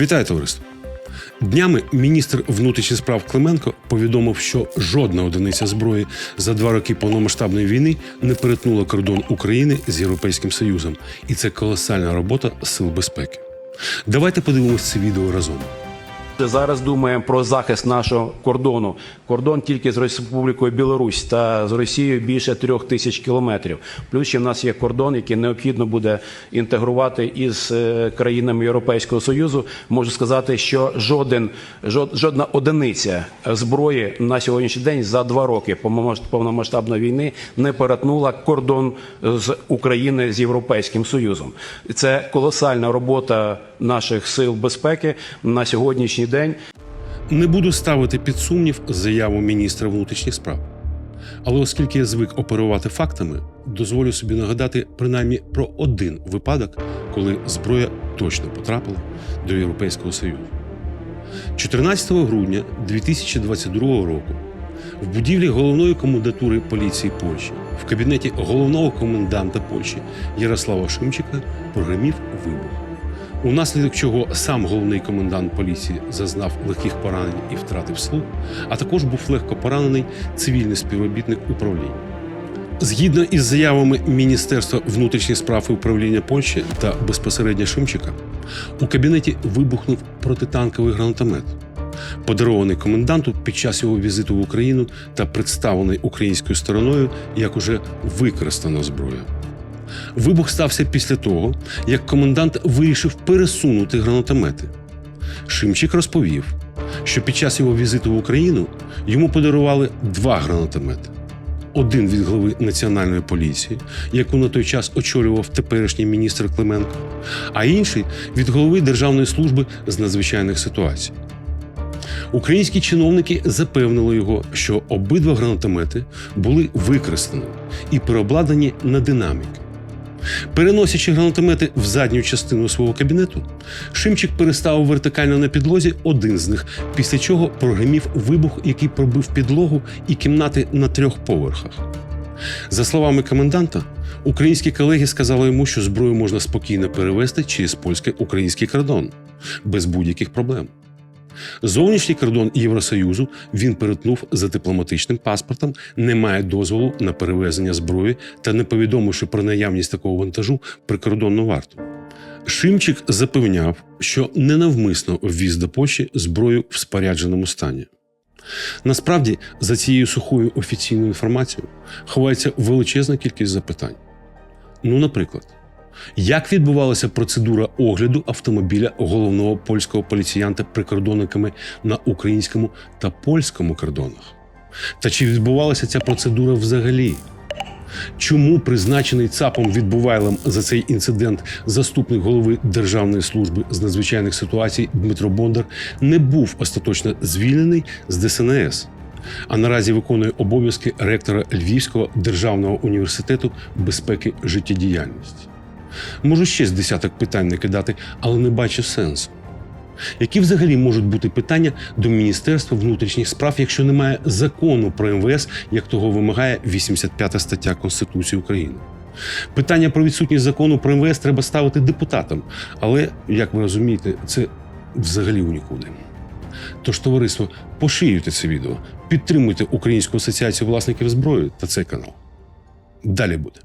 Вітаю товариство! Днями міністр внутрішніх справ Клименко повідомив, що жодна одиниця зброї за два роки повномасштабної війни не перетнула кордон України з Європейським Союзом, і це колосальна робота сил безпеки. Давайте подивимось це відео разом. Зараз думаємо про захист нашого кордону. Кордон тільки з Республікою Білорусь та з Росією більше трьох тисяч кілометрів. Плюс ще в нас є кордон, який необхідно буде інтегрувати із е, країнами Європейського Союзу. Можу сказати, що жоден жодна одиниця зброї на сьогоднішній день за два роки повномасш- повномасштабної війни не перетнула кордон з України з Європейським Союзом. Це колосальна робота наших сил безпеки на сьогоднішній день. Не буду ставити під сумнів заяву міністра внутрішніх справ. Але оскільки я звик оперувати фактами, дозволю собі нагадати принаймні про один випадок, коли зброя точно потрапила до Європейського Союзу. 14 грудня 2022 року в будівлі головної комендатури поліції Польщі в кабінеті головного коменданта Польщі Ярослава Шимчика прогремів вибух унаслідок чого сам головний комендант поліції зазнав легких поранень і втратив слух, а також був легко поранений цивільний співробітник управління. Згідно із заявами Міністерства внутрішніх справ і управління Польщі та безпосередньо Шимчика, у кабінеті вибухнув протитанковий гранатомет, подарований коменданту під час його візиту в Україну та представлений українською стороною як уже використана зброя. Вибух стався після того, як комендант вирішив пересунути гранатомети. Шимчик розповів, що під час його візиту в Україну йому подарували два гранатомети: один від глави національної поліції, яку на той час очолював теперішній міністр Клименко, а інший від голови Державної служби з надзвичайних ситуацій. Українські чиновники запевнили його, що обидва гранатомети були використані і переобладнані на динаміки. Переносячи гранатомети в задню частину свого кабінету, Шимчик переставив вертикально на підлозі один з них, після чого прогремів вибух, який пробив підлогу і кімнати на трьох поверхах. За словами коменданта, українські колеги сказали йому, що зброю можна спокійно перевести через польсько-український кордон без будь-яких проблем. Зовнішній кордон Євросоюзу він перетнув за дипломатичним паспортом, не має дозволу на перевезення зброї та не повідомивши про наявність такого вантажу прикордонну варту. Шимчик запевняв, що ненавмисно ввіз до Польщі зброю в спорядженому стані. Насправді, за цією сухою офіційною інформацією ховається величезна кількість запитань. Ну, наприклад, як відбувалася процедура огляду автомобіля головного польського поліціянта прикордонниками на українському та польському кордонах? Та чи відбувалася ця процедура взагалі? Чому призначений ЦАПом відбувайлом за цей інцидент заступник голови Державної служби з надзвичайних ситуацій Дмитро Бондар не був остаточно звільнений з ДСНС, а наразі виконує обов'язки ректора Львівського державного університету безпеки життєдіяльності? Можу ще з десяток питань накидати, але не бачу сенсу. Які взагалі можуть бути питання до Міністерства внутрішніх справ, якщо немає закону про МВС, як того вимагає 85 стаття Конституції України? Питання про відсутність закону про МВС треба ставити депутатам, але, як ви розумієте, це взагалі у нікуди. Тож, товариство, поширюйте це відео, підтримуйте Українську асоціацію власників зброї та цей канал. Далі буде.